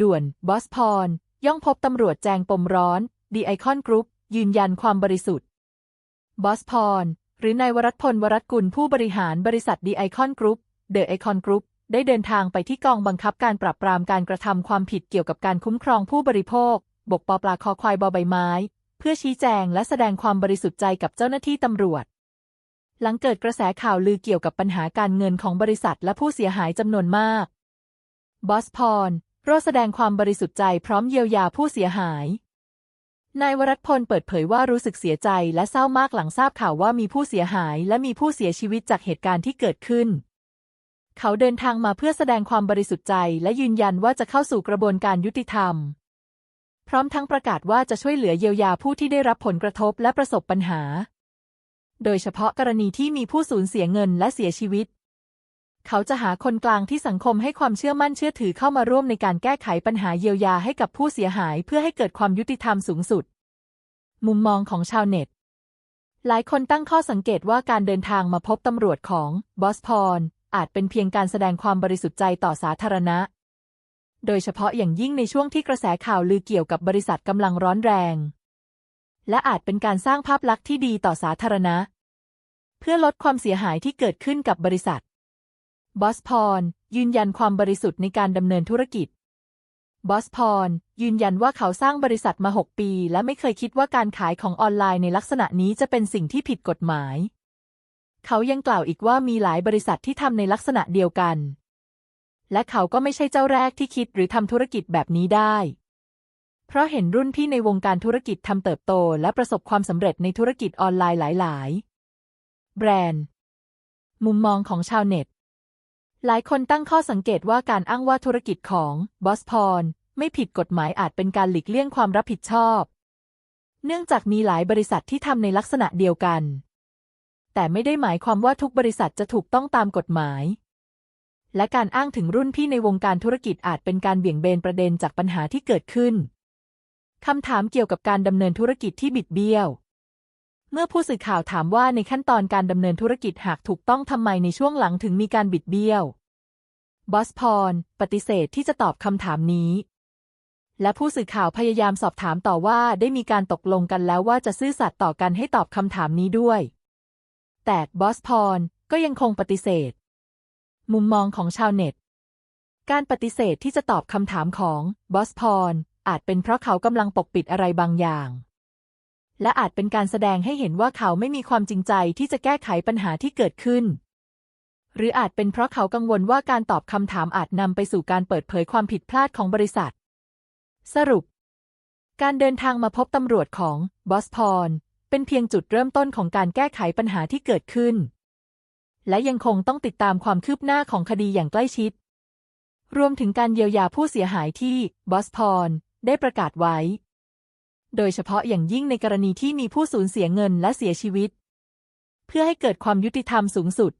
ด่วน บอสพร ย่องพบตำรวจแจงปมร้อนดีไอคอนกรุ๊ปยืนยันความบริสุทธิ์ บอสพร หรือนายวรัตพลวรัตกุลผู้บริหารบริษัทดีไอคอนกรุ๊ปเดอะไอคอนกรุ๊ปได้เดินทางไปที่กองบังคับการปราบปรามการกระทำความผิดเกี่ยวกับการคุ้มครองผู้บริโภค บกปปลาคอควายบอใบไม้ เพื่อชี้แจงและแสดงความบริสุทธิ์ใจกับเจ้าหน้าที่ตำรวจ หลังเกิดกระแสข่าวลือเกี่ยวกับปัญหาการเงินของบริษัทและผู้เสียหายจำนวนมาก บอสพร โรแสดงความบริสุทธิ์ใจพร้อมเยียวยาผู้เสียหาย นายวรัตพลเปิดเผยว่ารู้สึกเสียใจและเศร้ามากหลังทราบข่าวว่ามีผู้เสียหายและมีผู้เสียชีวิตจากเหตุการณ์ที่เกิดขึ้น เขาเดินทางมาเพื่อแสดงความบริสุทธิ์ใจและยืนยันว่าจะเข้าสู่กระบวนการยุติธรรม พร้อมทั้งประกาศว่าจะช่วยเหลือเยียวยาผู้ที่ได้รับผลกระทบและประสบปัญหา โดยเฉพาะกรณีที่มีผู้สูญเสียเงินและเสียชีวิต เขาจะหาคนกลางที่สังคมให้ความเชื่อมั่นเชื่อถือเข้ามาร่วมในการแก้ไขปัญหาเยียวยาให้กับผู้เสียหายเพื่อให้เกิดความยุติธรรมสูงสุด มุมมองของชาวเน็ต หลายคนตั้งข้อสังเกตว่าการเดินทางมาพบตำรวจของบอสพรอาจเป็นเพียงการแสดงความบริสุทธิ์ใจต่อสาธารณะ โดยเฉพาะอย่างยิ่งในช่วงที่กระแสข่าวลือเกี่ยวกับบริษัทกำลังร้อนแรง และอาจเป็นการสร้างภาพลักษณ์ที่ดีต่อสาธารณะ เพื่อลดความเสียหายที่เกิดขึ้นกับบริษัท บอสพรยืนยันความบริสุทธิ์ในการดำเนินธุรกิจ บอสพรยืนยันว่าเขาสร้างบริษัทมา 6 ปี และไม่เคยคิดว่าการขายของออนไลน์ในลักษณะนี้จะเป็นสิ่งที่ผิดกฎหมาย เขายังกล่าวอีกว่ามีหลายบริษัทที่ทำในลักษณะเดียวกัน และเขาก็ไม่ใช่เจ้าแรกที่คิดหรือทำธุรกิจแบบนี้ได้ เพราะเห็นรุ่นพี่ในวงการธุรกิจทำเติบโต และประสบความสำเร็จในธุรกิจออนไลน์หลาย ๆ แบรนด์ มุมมองของชาวเน็ต หลายคนตั้งข้อสังเกตว่าการอ้างว่าธุรกิจของบอสพรไม่ผิดกฎหมายอาจเป็นการหลีกเลี่ยงความรับผิดชอบ เนื่องจากมีหลายบริษัทที่ทำในลักษณะเดียวกัน แต่ไม่ได้หมายความว่าทุกบริษัทจะถูกต้องตามกฎหมาย และการอ้างถึงรุ่นพี่ในวงการธุรกิจอาจเป็นการเบี่ยงเบนประเด็นจากปัญหาที่เกิดขึ้นคำถามเกี่ยวกับการดำเนินธุรกิจที่บิดเบี้ยว เมื่อผู้สื่อข่าวถามว่าในขั้นตอนการดำเนินธุรกิจหากถูกต้องทำไมในช่วงหลังถึงมีการบิดเบี้ยว บอสพรปฏิเสธที่จะตอบคำถามนี้ และผู้สื่อข่าวพยายามสอบถามต่อว่าได้มีการตกลงกันแล้วว่าจะซื่อสัตย์ต่อกันให้ตอบคำถามนี้ด้วย แต่บอสพรก็ยังคงปฏิเสธ มุมมองของชาวเน็ต การปฏิเสธที่จะตอบคำถามของบอสพรอาจเป็นเพราะเขากำลังปกปิดอะไรบางอย่าง และอาจเป็นการแสดงให้เห็นว่าเขาไม่มีความจริงใจที่จะแก้ไขปัญหาที่เกิดขึ้น หรืออาจเป็นเพราะเขากังวลว่าการตอบคำถามอาจนำไปสู่การเปิดเผยความผิดพลาดของบริษัท สรุป การเดินทางมาพบตำรวจของบอสพรเป็นเพียงจุดเริ่มต้นของการแก้ไขปัญหาที่เกิดขึ้น และยังคงต้องติดตามความคืบหน้าของคดีอย่างใกล้ชิด รวมถึงการเยียวยาผู้เสียหายที่บอสพรได้ประกาศไว้ โดยเฉพาะอย่างยิ่งในกรณีที่มีผู้สูญเสียเงินและเสียชีวิต เพื่อให้เกิดความยุติธรรมสูงสุด